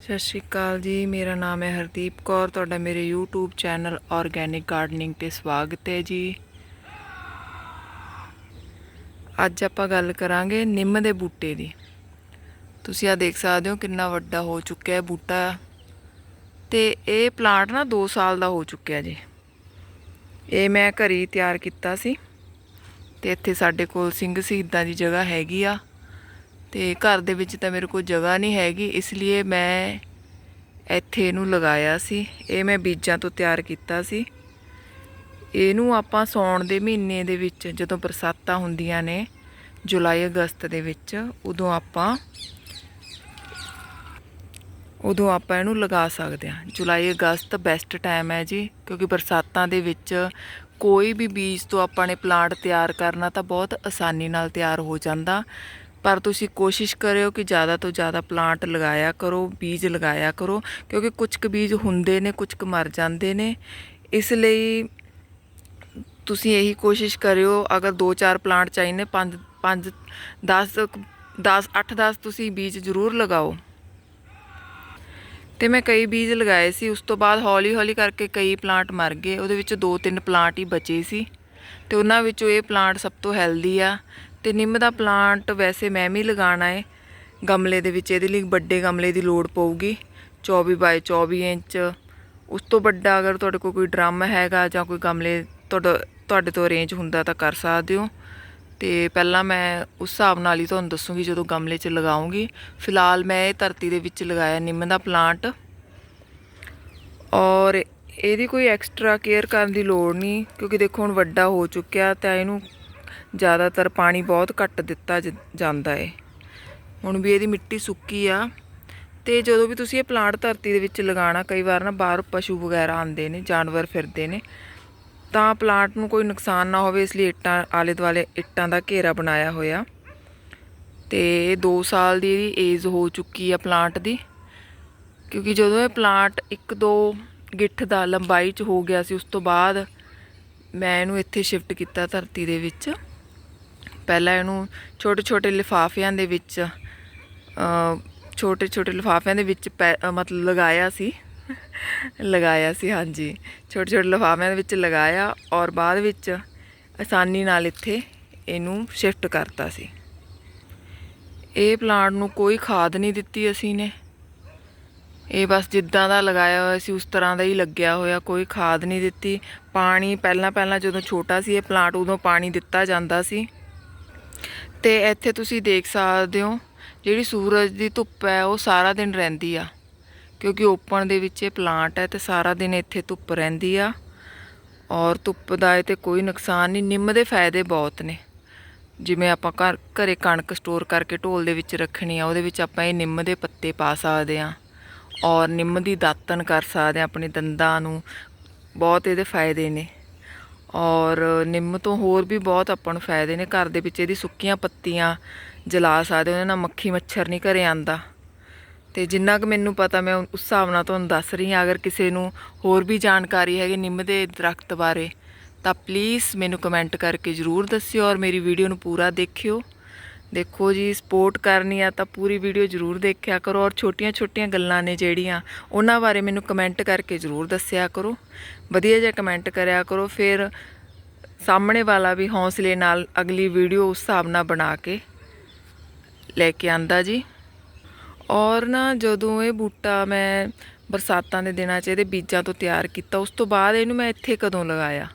ਸਤਿ ਸ਼੍ਰੀ ਅਕਾਲ ਜੀ, ਮੇਰਾ ਨਾਮ ਹੈ ਹਰਦੀਪ ਕੌਰ, ਤੁਹਾਡਾ ਮੇਰੇ YouTube ਚੈਨਲ ਆਰਗੈਨਿਕ ਗਾਰਡਨਿੰਗ ਤੇ ਸਵਾਗਤ ਹੈ ਜੀ। ਅੱਜ ਆਪਾਂ ਗੱਲ ਕਰਾਂਗੇ ਨਿੰਮ ਦੇ ਬੂਟੇ ਦੀ। ਤੁਸੀਂ ਆ ਦੇਖ ਸਕਦੇ ਹੋ ਕਿੰਨਾ ਵੱਡਾ ਹੋ ਚੁੱਕਿਆ ਹੈ ਬੂਟਾ। ਤੇ ਇਹ ਪਲਾਂਟ ਨਾ 2 ਸਾਲ ਦਾ ਹੋ ਚੁੱਕਿਆ ਜੀ। ਇਹ ਮੈਂ ਘਰੀ ਤਿਆਰ ਕੀਤਾ ਸੀ। ਤੇ ਇੱਥੇ ਸਾਡੇ ਕੋਲ ਸਿੰਘ ਸ਼ਹੀਦਾਂ ਦੀ ਜਗ੍ਹਾ ਹੈਗੀ ਆ। ਤੇ ਘਰ ਦੇ ਵਿੱਚ ਤਾਂ ਮੇਰੇ ਕੋਲ ਜਗ੍ਹਾ ਨਹੀਂ ਹੈਗੀ, ਇਸ ਲਈ ਮੈਂ ਇੱਥੇ ਇਹਨੂੰ ਲਗਾਇਆ ਸੀ। ਇਹ ਮੈਂ ਬੀਜਾਂ ਤੋਂ ਤਿਆਰ ਕੀਤਾ ਸੀ। ਇਹਨੂੰ ਆਪਾਂ ਸੌਣ ਦੇ ਮਹੀਨੇ ਦੇ ਵਿੱਚ ਜਦੋਂ ਬਰਸਾਤਾਂ ਹੁੰਦੀਆਂ ਨੇ, ਜੁਲਾਈ, ਅਗਸਤ ਦੇ ਵਿੱਚ, ਉਦੋਂ ਆਪਾਂ ਉਦੋਂ ਆਪਾਂ ਇਹਨੂੰ ਲਗਾ ਸਕਦੇ ਹਾਂ। ਜੁਲਾਈ, ਅਗਸਤ ਬੈਸਟ ਟਾਈਮ ਹੈ ਜੀ, ਕਿਉਂਕਿ ਬਰਸਾਤਾਂ ਦੇ ਵਿੱਚ ਕੋਈ ਵੀ ਬੀਜ ਤੋਂ ਆਪਾਂ ਨੇ ਪਲਾਂਟ ਤਿਆਰ ਕਰਨਾ ਤਾਂ ਬਹੁਤ ਆਸਾਨੀ ਨਾਲ ਤਿਆਰ ਹੋ ਜਾਂਦਾ। ਪਰ ਤੁਸੀਂ ਕੋਸ਼ਿਸ਼ ਕਰਿਓ ਕਿ ਜ਼ਿਆਦਾ ਤੋਂ ਜ਼ਿਆਦਾ ਪਲਾਂਟ ਲਗਾਇਆ ਕਰੋ, ਬੀਜ ਲਗਾਇਆ ਕਰੋ, ਕਿਉਂਕਿ ਕੁਝ ਕੁ ਬੀਜ ਹੁੰਦੇ ਨੇ, ਕੁਝ ਕੁ ਮਰ ਜਾਂਦੇ ਨੇ। ਇਸ ਲਈ ਤੁਸੀਂ ਇਹੀ ਕੋਸ਼ਿਸ਼ ਕਰਿਓ, ਅਗਰ 2-4 ਪਲਾਂਟ ਚਾਹੀਦੇ 5 5 10 10 8-10 ਤੁਸੀਂ ਬੀਜ ਜ਼ਰੂਰ ਲਗਾਓ। ਤੇ ਮੈਂ ਕਈ ਬੀਜ ਲਗਾਏ ਸੀ, ਉਸ ਤੋਂ ਬਾਅਦ ਹੌਲੀ-ਹੌਲੀ ਕਰਕੇ ਕਈ ਪਲਾਂਟ ਮਰ ਗਏ, ਉਹਦੇ ਵਿੱਚ 2-3 ਪਲਾਂਟ ਹੀ ਬਚੇ ਸੀ। ਤੇ ਉਹਨਾਂ ਵਿੱਚੋਂ ਇਹ ਪਲਾਂਟ ਸਭ ਤੋਂ ਹੈਲਦੀ ਆ। ਤੇ ਨਿੰਮ ਦਾ ਪਲਾਂਟ ਵੈਸੇ ਮੈਂ ਵੀ ਲਗਾਉਣਾ ਹੈ ਗਮਲੇ ਦੇ ਵਿੱਚ ਇਹਦੇ ਲਈ ਵੱਡੇ ਗਮਲੇ ਦੀ ਲੋੜ ਪਊਗੀ। 24 ਬਾਈ 24 ਇੰਚ। ਉਸ ਤੋਂ ਵੱਡਾ ਅਗਰ ਤੁਹਾਡੇ ਕੋਲ ਕੋਈ ਡਰਮ ਹੈਗਾ ਜਾਂ ਕੋਈ ਗਮਲੇ ਤੁਹਾਡਾ, ਤੁਹਾਡੇ ਤੋਂ ਅਰੇਂਜ ਹੁੰਦਾ ਤਾਂ ਕਰ ਸਕਦੇ ਹੋ। ਤੇ ਪਹਿਲਾਂ ਮੈਂ ਉਸ ਹਿਸਾਬ ਨਾਲ ਹੀ ਤੁਹਾਨੂੰ ਦੱਸੂਗੀ ਜਦੋਂ ਗਮਲੇ 'ਚ ਲਗਾਉਂਗੀ। ਫਿਲਹਾਲ ਮੈਂ ਇਹ ਧਰਤੀ ਦੇ ਵਿੱਚ ਲਗਾਇਆ ਨਿੰਮ ਦਾ ਪਲਾਂਟ ਔਰ ਇਹਦੀ ਕੋਈ ਐਕਸਟਰਾ ਕੇਅਰ ਕਰਨ ਦੀ ਲੋੜ ਨਹੀਂ, ਕਿਉਂਕਿ ਦੇਖੋ ਹੁਣ ਵੱਡਾ ਹੋ ਚੁੱਕਿਆ ਤਾਂ ਇਹਨੂੰ ਜ਼ਿਆਦਾਤਰ ਪਾਣੀ ਬਹੁਤ ਘੱਟ ਦਿੱਤਾ ਜ- ਜਾਂਦਾ ਏ। ਹੁਣ ਵੀ ਇਹਦੀ ਮਿੱਟੀ ਸੁੱਕੀ ਆ ਤੇ ਜਦੋਂ ਵੀ ਤੁਸੀਂ ਇਹ ਪਲਾਂਟ ਧਰਤੀ ਦੇ ਵਿੱਚ ਲਗਾਉਣਾ, ਕਈ ਵਾਰ ਨਾ ਬਾਹਰ ਪਸ਼ੂ ਵਗੈਰਾ ਆਉਂਦੇ ਨੇ, ਜਾਨਵਰ ਫਿਰਦੇ ਨੇ, ਤਾਂ ਪਲਾਂਟ ਨੂੰ ਕੋਈ ਨੁਕਸਾਨ ਨਾ ਹੋਵੇ, ਇਸ ਲਈ ਇੱਟਾਂ ਆਲੇ ਦੁਆਲੇ ਇੱਟਾਂ ਦਾ ਘੇਰਾ ਬਣਾਇਆ ਹੋਇਆ। ਤੇ 2 ਸਾਲ ਦੀ ਇਹਦੀ ਏਜ ਹੋ ਚੁੱਕੀ ਆ ਪਲਾਂਟ ਦੀ, ਕਿਉਂਕਿ ਜਦੋਂ ਇਹ ਪਲਾਂਟ 1-2 ਗਿੱਠ ਦਾ ਲੰਬਾਈ ਚ ਹੋ ਗਿਆ ਸੀ, ਉਸ ਤੋਂ ਬਾਅਦ ਮੈਂ ਇਹਨੂੰ ਇੱਥੇ ਸ਼ਿਫਟ ਕੀਤਾ ਧਰਤੀ ਦੇ ਵਿੱਚ। ਪਹਿਲਾਂ ਇਹਨੂੰ ਛੋਟੇ ਛੋਟੇ ਲਿਫਾਫਿਆਂ ਦੇ ਵਿੱਚ ਛੋਟੇ ਛੋਟੇ ਲਿਫਾਫਿਆਂ ਦੇ ਵਿੱਚ ਪੈ- ਮਤਲਬ ਲਗਾਇਆ ਸੀ। ਲਗਾਇਆ ਸੀ, ਹਾਂਜੀ। ਛੋਟੇ ਛੋਟੇ ਲਿਫਾਫਿਆਂ ਦੇ ਵਿੱਚ ਲਗਾਇਆ ਔਰ ਬਾਅਦ ਵਿੱਚ ਆਸਾਨੀ ਨਾਲ ਇੱਥੇ ਇਹਨੂੰ ਸ਼ਿਫਟ ਕਰਤਾ ਸੀ। ਇਹ ਪਲਾਂਟ ਨੂੰ ਕੋਈ ਖਾਦ ਨਹੀਂ ਦਿੱਤੀ ਅਸੀਂ ਨੇ। ਇਹ ਬਸ ਜਿੱਦਾਂ ਦਾ ਲਗਾਇਆ ਹੋਇਆ ਸੀ, ਉਸ ਤਰ੍ਹਾਂ ਦਾ ਹੀ ਲੱਗਿਆ ਹੋਇਆ, ਕੋਈ ਖਾਦ ਨਹੀਂ ਦਿੱਤੀ। ਪਾਣੀ ਪਹਿਲਾਂ ਪਹਿਲਾਂ ਜਦੋਂ ਛੋਟਾ ਸੀ, ਇਹ ਪਲਾਂਟ ਉਦੋਂ ਪਾਣੀ ਦਿੱਤਾ ਜਾਂਦਾ ਸੀ। ਤੇ ਇੱਥੇ ਤੁਸੀਂ ਦੇਖ ਸਕਦੇ ਹੋ, ਜਿਹੜੀ ਸੂਰਜ ਦੀ ਧੁੱਪ ਹੈ, ਉਹ ਸਾਰਾ ਦਿਨ ਰਹਿੰਦੀ ਆ। ਕਿਉਂਕਿ ਓਪਨ ਦੇ ਵਿੱਚ ਇਹ ਪਲਾਂਟ ਹੈ ਤੇ ਸਾਰਾ ਦਿਨ ਇੱਥੇ ਧੁੱਪ ਰਹਿੰਦੀ ਆ। ਔਰ ਧੁੱਪ ਦਾ ਇਹ ਤੇ ਕੋਈ ਨੁਕਸਾਨ ਨਹੀਂ, ਨਿੰਮ ਦੇ ਫਾਇਦੇ ਬਹੁਤ ਨੇ। ਜਿਵੇਂ ਆਪਾਂ ਘਰ, ਘਰੇ ਕਣਕ ਸਟੋਰ ਕਰਕੇ ਢੋਲ ਦੇ ਵਿੱਚ ਰੱਖਣੀ ਆ, ਉਹਦੇ ਵਿੱਚ ਆਪਾਂ ਇਹ ਨਿੰਮ ਦੇ ਪੱਤੇ ਪਾ ਸਕਦੇ ਆ। ਔਰ ਨਿੰਮ ਦੀ ਦਾਤਨ ਕਰ ਸਕਦੇ ਆ, ਆਪਣੇ ਦੰਦਾਂ ਨੂੰ। ਬਹੁਤ ਇਹਦੇ ਫਾਇਦੇ ਨੇ। ਔਰ ਨਿੰਮ ਤੋਂ ਹੋਰ ਵੀ ਬਹੁਤ ਆਪਾਂ ਨੂੰ ਫਾਇਦੇ ਨੇ। ਘਰ ਦੇ ਵਿੱਚ ਇਹਦੀ ਸੁੱਕੀਆਂ ਪੱਤੀਆਂ ਜਲਾ ਸਕਦੇ ਉਹਨਾਂ ਨਾਲ ਮੱਖੀ ਮੱਛਰ ਨਹੀਂ ਘਰੇ ਆਂਦਾ ਤੇ ਜਿੰਨਾ ਕੁ ਮੈਨੂੰ ਪਤਾ, ਮੈਂ ਉਸ ਹਿਸਾਬ ਨਾਲ ਤੁਹਾਨੂੰ ਦੱਸ ਰਹੀ ਹਾਂ। ਅਗਰ ਕਿਸੇ ਨੂੰ ਹੋਰ ਵੀ ਜਾਣਕਾਰੀ ਹੈਗੀ ਨਿੰਮ ਦੇ ਦਰਖਤ ਬਾਰੇ, ਤਾਂ ਪਲੀਜ਼ ਮੈਨੂੰ ਕਮੈਂਟ ਕਰਕੇ ਜਰੂਰ ਦੱਸਿਓ ਔਰ ਮੇਰੀ ਵੀਡੀਓ ਨੂੰ ਪੂਰਾ ਦੇਖਿਓ। ਦੇਖੋ ਜੀ ਸਪੋਰਟ ਕਰਨੀ ਆ ਤਾਂ ਪੂਰੀ ਵੀਡੀਓ ਜਰੂਰ ਦੇਖਿਆ ਕਰੋ ਔਰ ਛੋਟੀਆਂ-ਛੋਟੀਆਂ ਗੱਲਾਂ ਨੇ ਜਿਹੜੀਆਂ ਉਹਨਾਂ ਬਾਰੇ ਮੈਨੂੰ ਕਮੈਂਟ ਕਰਕੇ ਜਰੂਰ ਦੱਸਿਆ ਕਰੋ। ਵਧੀਆ ਜਿਹਾ ਕਮੈਂਟ ਕਰਿਆ ਕਰੋ, ਫਿਰ ਸਾਹਮਣੇ ਵਾਲਾ ਵੀ ਹੌਸਲੇ ਨਾਲ ਅਗਲੀ ਵੀਡੀਓ ਉਸ ਹਿਸਾਬ ਨਾਲ ਬਣਾ ਕੇ ਲੈ ਕੇ ਆਂਦਾ ਜੀ। ਔਰ ਨਾ ਜਦੋਂ ਇਹ ਬੂਟਾ ਮੈਂ ਬਰਸਾਤਾਂ ਦੇ ਦਿਨਾਂ 'ਚ ਇਹਦੇ ਬੀਜਾਂ ਤੋਂ ਤਿਆਰ ਕੀਤਾ, ਉਸ ਤੋਂ ਬਾਅਦ ਇਹਨੂੰ ਮੈਂ ਇੱਥੇ ਕਦੋਂ ਲਗਾਇਆ?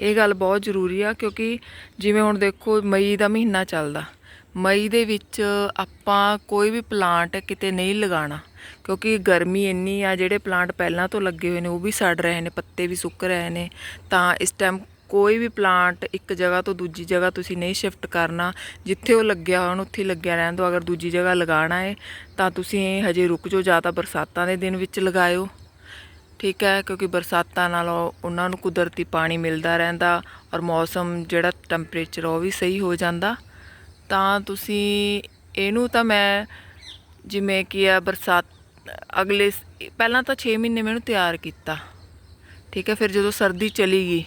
ਇਹ ਗੱਲ ਬਹੁਤ ਜ਼ਰੂਰੀ ਆ ਕਿਉਂਕਿ ਜਿਵੇਂ ਹੁਣ ਦੇਖੋ ਮਈ ਦਾ ਮਹੀਨਾ ਚੱਲਦਾ। ਮਈ ਦੇ ਵਿੱਚ ਆਪਾਂ ਕੋਈ ਵੀ ਪਲਾਂਟ ਕਿਤੇ ਨਹੀਂ ਲਗਾਉਣਾ, ਕਿਉਂਕਿ ਗਰਮੀ ਇੰਨੀ ਆ, ਜਿਹੜੇ ਪਲਾਂਟ ਪਹਿਲਾਂ ਤੋਂ ਲੱਗੇ ਹੋਏ ਨੇ, ਉਹ ਵੀ ਸੜ ਰਹੇ ਨੇ, ਪੱਤੇ ਵੀ ਸੁੱਕ ਰਹੇ ਨੇ, ਤਾਂ ਇਸ ਟਾਈਮ ਕੋਈ ਵੀ ਪਲਾਂਟ ਇੱਕ ਜਗ੍ਹਾ ਤੋਂ ਦੂਜੀ ਜਗ੍ਹਾ ਤੁਸੀਂ ਨਹੀਂ ਸ਼ਿਫਟ ਕਰਨਾ, ਜਿੱਥੇ ਉਹ ਲੱਗਿਆ ਹੋਣ, ਉੱਥੇ ਲੱਗਿਆ ਰਹਿਣ ਦਿਓ, ਅਗਰ ਦੂਜੀ ਜਗ੍ਹਾ ਲਗਾਉਣਾ ਹੈ, ਤਾਂ ਤੁਸੀਂ ਹਜੇ ਰੁਕ ਜਾਓ, ਜਾਂ ਤਾਂ ਬਰਸਾਤਾਂ ਦੇ ਦਿਨ ਵਿੱਚ ਲਗਾਇਓ। ਠੀਕ ਹੈ, ਕਿਉਂਕਿ ਬਰਸਾਤਾਂ ਨਾਲ ਉਹਨਾਂ ਨੂੰ ਕੁਦਰਤੀ ਪਾਣੀ ਮਿਲਦਾ ਰਹਿੰਦਾ ਔਰ ਮੌਸਮ ਜਿਹੜਾ ਟੈਂਪਰੇਚਰ ਉਹ ਵੀ ਸਹੀ ਹੋ ਜਾਂਦਾ। ਤਾਂ ਤੁਸੀਂ ਇਹਨੂੰ ਤਾਂ ਮੈਂ ਜਿਵੇਂ ਕਿ ਆ ਬਰਸਾਤ, ਅਗਲੇ ਪਹਿਲਾਂ ਤਾਂ 6 ਮਹੀਨੇ ਮੈਨੂੰ ਤਿਆਰ ਕੀਤਾ। ਠੀਕ ਹੈ, ਫਿਰ ਜਦੋਂ ਸਰਦੀ ਚਲੀ ਗਈ,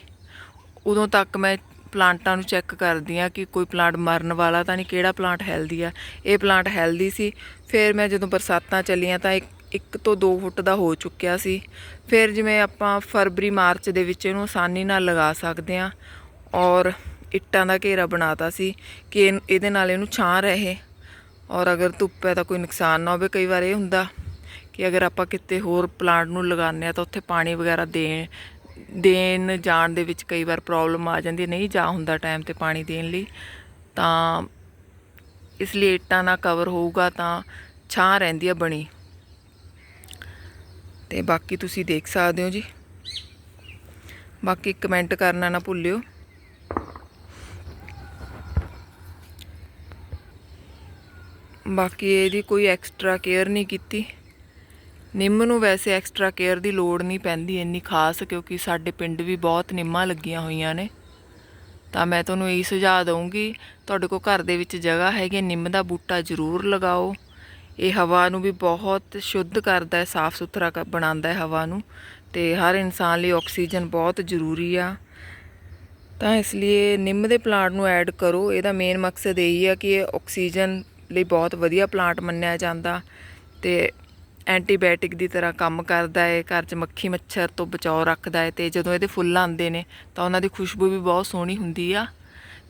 ਉਦੋਂ ਤੱਕ ਮੈਂ ਪਲਾਂਟਾਂ ਨੂੰ ਚੈੱਕ ਕਰਦੀ ਆ ਕਿ ਕੋਈ ਪਲਾਂਟ ਮਰਨ ਵਾਲਾ ਤਾਂ ਨਹੀਂ, ਕਿਹੜਾ ਪਲਾਂਟ ਹੈਲਦੀ ਆ। ਇਹ ਪਲਾਂਟ ਹੈਲਦੀ ਸੀ। ਫਿਰ ਮੈਂ ਜਦੋਂ ਬਰਸਾਤਾਂ ਚੱਲੀਆਂ ਤਾਂ ਇੱਕ 1 ਤੋਂ 2 ਫੁੱਟ ਦਾ ਹੋ ਚੁੱਕਿਆ ਸੀ। ਫਿਰ ਜਿਵੇਂ ਆਪਾਂ ਫਰਵਰੀ, ਮਾਰਚ ਦੇ ਵਿੱਚ ਇਹਨੂੰ ਆਸਾਨੀ ਨਾਲ ਲਗਾ ਸਕਦੇ ਹਾਂ ਔਰ ਇੱਟਾਂ ਦਾ ਘੇਰਾ ਬਣਾਤਾ ਸੀ ਕਿ ਇਹਦੇ ਨਾਲ ਇਹਨੂੰ ਛਾਂ ਰਹੇ। ਔਰ ਅਗਰ ਧੁੱਪ ਹੈ ਤਾਂ ਕੋਈ ਨੁਕਸਾਨ ਨਾ ਹੋਵੇ। ਕਈ ਵਾਰ ਇਹ ਹੁੰਦਾ ਕਿ ਅਗਰ ਆਪਾਂ ਕਿਤੇ ਹੋਰ ਪਲਾਂਟ ਨੂੰ ਲਗਾਉਂਦੇ ਆ ਤਾਂ ਉੱਥੇ ਪਾਣੀ ਵਗੈਰਾ ਦੇਣ ਦੇਣ ਜਾਣ ਦੇ ਵਿੱਚ ਕਈ ਵਾਰ ਪ੍ਰੋਬਲਮ ਆ ਜਾਂਦੀ ਨਹੀਂ ਜਾ ਹੁੰਦਾ ਟਾਈਮ ਤੇ ਪਾਣੀ ਦੇਣ ਲਈ। ਤਾਂ ਇਸ ਲਈ ਇੱਟਾਂ ਨਾਲ ਕਵਰ ਹੋਊਗਾ ਤਾਂ ਛਾਂ ਰਹਿੰਦੀ ਆ ਬਣੀ। ਤੇ ਬਾਕੀ ਤੁਸੀਂ ਦੇਖ ਸਕਦੇ ਹੋ ਜੀ। ਬਾਕੀ ਕਮੈਂਟ ਕਰਨਾ ਨਾ ਭੁੱਲਿਓ। ਬਾਕੀ ਇਹਦੀ ਕੋਈ ਐਕਸਟਰਾ ਕੇਅਰ ਨਹੀਂ ਕੀਤੀ। ਨਿੰਮ ਨੂੰ ਵੈਸੇ ਐਕਸਟਰਾ ਕੇਅਰ ਦੀ ਲੋੜ ਨਹੀਂ ਪੈਂਦੀ ਇੰਨੀ ਖਾਸ, ਕਿਉਂਕਿ ਸਾਡੇ ਪਿੰਡ ਵੀ ਬਹੁਤ ਨਿੰਮਾਂ ਲੱਗੀਆਂ ਹੋਈਆਂ ਨੇ। ਤਾਂ ਮੈਂ ਤੁਹਾਨੂੰ ਇਹੀ ਸੁਝਾਅ ਦਊਂਗੀ, ਤੁਹਾਡੇ ਕੋਲ ਘਰ ਦੇ ਵਿੱਚ ਜਗ੍ਹਾ ਹੈਗੀ ਨਿੰਮ ਦਾ ਬੂਟਾ ਜ਼ਰੂਰ ਲਗਾਓ। ਇਹ ਹਵਾ ਨੂੰ ਵੀ ਬਹੁਤ ਸ਼ੁੱਧ ਕਰਦਾ ਹੈ, ਸਾਫ਼ ਸੁਥਰਾ ਕ- ਬਣਾਉਂਦਾ ਹੈ ਹਵਾ ਨੂੰ। ਤੇ ਹਰ ਇਨਸਾਨ ਲਈ ਆਕਸੀਜਨ ਬਹੁਤ ਜ਼ਰੂਰੀ ਆ। ਤਾਂ ਇਸ ਲਈ ਨਿੰਮ ਦੇ ਪਲਾਂਟ ਨੂੰ ਐਡ ਕਰੋ। ਇਹਦਾ ਮੇਨ ਮਕਸਦ ਇਹੀ ਆ ਕਿ ਇਹ ਆਕਸੀਜਨ ਲਈ ਬਹੁਤ ਵਧੀਆ ਪਲਾਂਟ ਮੰਨਿਆ ਜਾਂਦਾ ਤੇ ਐਂਟੀਬਾਇਓਟਿਕ ਦੀ ਤਰ੍ਹਾਂ ਕੰਮ ਕਰਦਾ ਹੈ ਘਰ 'ਚ ਮੱਖੀ ਮੱਛਰ ਤੋਂ ਬਚਾਓ ਰੱਖਦਾ ਹੈ ਤੇ ਜਦੋਂ ਇਹਦੇ ਫੁੱਲ ਆਉਂਦੇ ਨੇ ਤਾਂ ਉਹਨਾਂ ਦੀ ਖੁਸ਼ਬੂ ਵੀ ਬਹੁਤ ਸੋਹਣੀ ਹੁੰਦੀ ਆ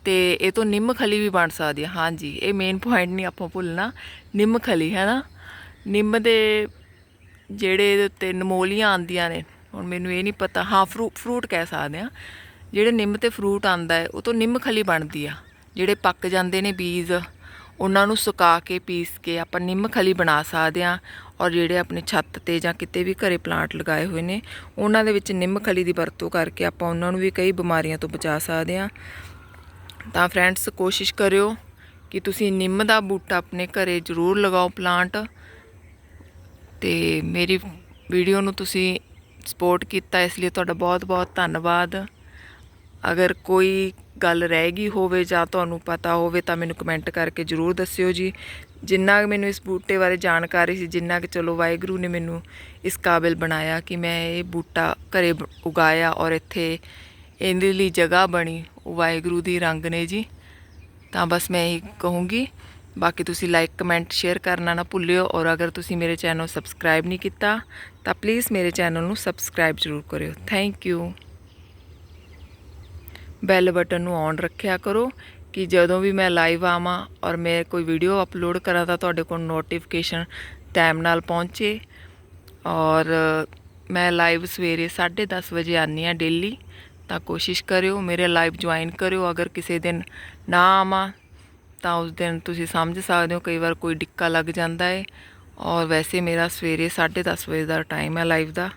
ਤੇ ਇਹ ਤੋਂ ਨਿੰਮ ਖਲੀ ਵੀ ਬਣ ਸਕਦੀ ਆ। ਹਾਂਜੀ, ਇਹ ਮੇਨ ਪੁਆਇੰਟ ਨਹੀਂ ਆਪਾਂ ਭੁੱਲਣਾ। ਨਿੰਮ ਖਲੀ ਹੈ ਨਾ ਨਿੰਮ ਦੇ ਜਿਹੜੇ ਇਹਦੇ ਉੱਤੇ ਨਮੋਲੀਆਂ ਆਉਂਦੀਆਂ ਨੇ, ਹੁਣ ਮੈਨੂੰ ਇਹ ਨਹੀਂ ਪਤਾ, ਹਾਂ ਫਰੂਟ ਫਰੂਟ ਕਹਿ ਸਕਦੇ ਆ। ਜਿਹੜੇ ਨਿੰਮ ਤੇ ਫਰੂਟ ਆਂਦਾ ਹੈ ਉਹ ਤੋਂ ਨਿੰਮ ਖਲੀ ਬਣਦੀ ਆ। ਜਿਹੜੇ ਪੱਕ ਜਾਂਦੇ ਨੇ ਬੀਜ ਉਹਨਾਂ ਨੂੰ ਸੁਕਾ ਕੇ, ਪੀਸ ਕੇ ਆਪਾਂ ਨਿੰਮ ਖਲੀ ਬਣਾ ਸਕਦੇ ਆ ਔਰ ਜਿਹੜੇ ਆਪਣੇ ਛੱਤ ਤੇ ਜਾਂ ਕਿਤੇ ਵੀ ਘਰੇ ਪਲਾਂਟ ਲਗਾਏ ਹੋਏ ਨੇ, ਉਹਨਾਂ ਦੇ ਵਿੱਚ ਨਿੰਮ ਖਲੀ ਦੀ ਵਰਤੋਂ ਕਰਕੇ ਆਪਾਂ ਉਹਨਾਂ ਨੂੰ ਵੀ ਕਈ ਬਿਮਾਰੀਆਂ ਤੋਂ ਬਚਾ ਸਕਦੇ ਆ ਤਾਂ ਫਰੈਂਡਸ, ਕੋਸ਼ਿਸ਼ ਕਰਿਓ ਕਿ ਤੁਸੀਂ ਨਿੰਮ ਦਾ ਬੂਟਾ ਆਪਣੇ ਘਰੇ ਜ਼ਰੂਰ ਲਗਾਓ ਪਲਾਂਟ। ਤੇ ਮੇਰੀ ਵੀਡੀਓ ਨੂੰ ਤੁਸੀਂ ਸਪੋਰਟ ਕੀਤਾ, ਇਸ ਲਈ ਤੁਹਾਡਾ ਬਹੁਤ-ਬਹੁਤ ਧੰਨਵਾਦ। ਅਗਰ ਕੋਈ ਗੱਲ ਰਹਿ ਗਈ ਹੋਵੇ ਜਾਂ ਤੁਹਾਨੂੰ ਪਤਾ ਹੋਵੇ ਤਾਂ ਮੈਨੂੰ ਕਮੈਂਟ ਕਰਕੇ ਜਰੂਰ ਦੱਸਿਓ ਜੀ। ਜਿੰਨਾ ਕੁ ਮੈਨੂੰ ਇਸ ਬੂਟੇ ਬਾਰੇ ਜਾਣਕਾਰੀ ਸੀ, ਜਿੰਨਾ ਕਿ ਚਲੋ ਵਾਹਿਗੁਰੂ ਨੇ ਮੈਨੂੰ ਇਸ ਕਾਬਿਲ ਬਣਾਇਆ ਕਿ ਮੈਂ ਇਹ ਬੂਟਾ ਘਰੇ ਉਗਾਇਆ ਔਰ ਇੱਥੇ ਇਹਦੇ ਲਈ ਜਗ੍ਹਾ ਬਣੀ, ਉਹ ਵਾਹਿਗੁਰੂ ਦੀ ਰੰਗ ਨੇ ਜੀ। ਤਾਂ ਬਸ ਮੈਂ ਇਹ ਕਹੂੰਗੀ, ਬਾਕੀ ਤੁਸੀਂ ਲਾਈਕ ਕਮੈਂਟ ਸ਼ੇਅਰ ਕਰਨਾ ਨਾ ਭੁੱਲਿਓ ਔਰ ਅਗਰ ਤੁਸੀਂ ਮੇਰੇ ਚੈਨਲ ਸਬਸਕ੍ਰਾਈਬ ਨਹੀਂ ਕੀਤਾ, ਤਾਂ ਪਲੀਜ਼ ਮੇਰੇ ਚੈਨਲ ਨੂੰ ਸਬਸਕ੍ਰਾਈਬ ਜ਼ਰੂਰ ਕਰਿਓ। ਥੈਂਕ ਯੂ ਬੈਲ ਬਟਨ ਨੂੰ ਔਨ ਰੱਖਿਆ ਕਰੋ ਕਿ ਜਦੋਂ ਵੀ ਮੈਂ ਲਾਈਵ ਆਵਾਂ ਔਰ ਮੈਂ ਕੋਈ ਵੀਡੀਓ ਅਪਲੋਡ ਕਰਾਂ ਤਾਂ ਤੁਹਾਡੇ ਕੋਲ ਨੋਟੀਫਿਕੇਸ਼ਨ ਟਾਈਮ ਨਾਲ ਪਹੁੰਚੇ। ਔਰ ਮੈਂ ਲਾਈਵ ਸਵੇਰੇ 10:30 ਵਜੇ ਆਨੀ ਆ ਡੇਲੀ ਤਾਂ ਕੋਸ਼ਿਸ਼ ਕਰਿਓ, ਮੇਰੇ ਲਾਈਵ ਜੁਆਇਨ ਕਰਿਓ। ਅਗਰ ਕਿਸੇ ਦਿਨ ਨਾ ਆਵਾਂ, ਤਾਂ ਉਸ ਦਿਨ ਤੁਸੀਂ ਸਮਝ ਸਕਦੇ ਹੋ ਕਈ ਵਾਰ ਕੋਈ ਡਿੱਕਾ ਲੱਗ ਜਾਂਦਾ ਹੈ। ਔਰ ਵੈਸੇ ਮੇਰਾ ਸਵੇਰੇ 10:30 ਵਜੇ ਦਾ ਟਾਈਮ ਹੈ ਲਾਈਵ ਦਾ।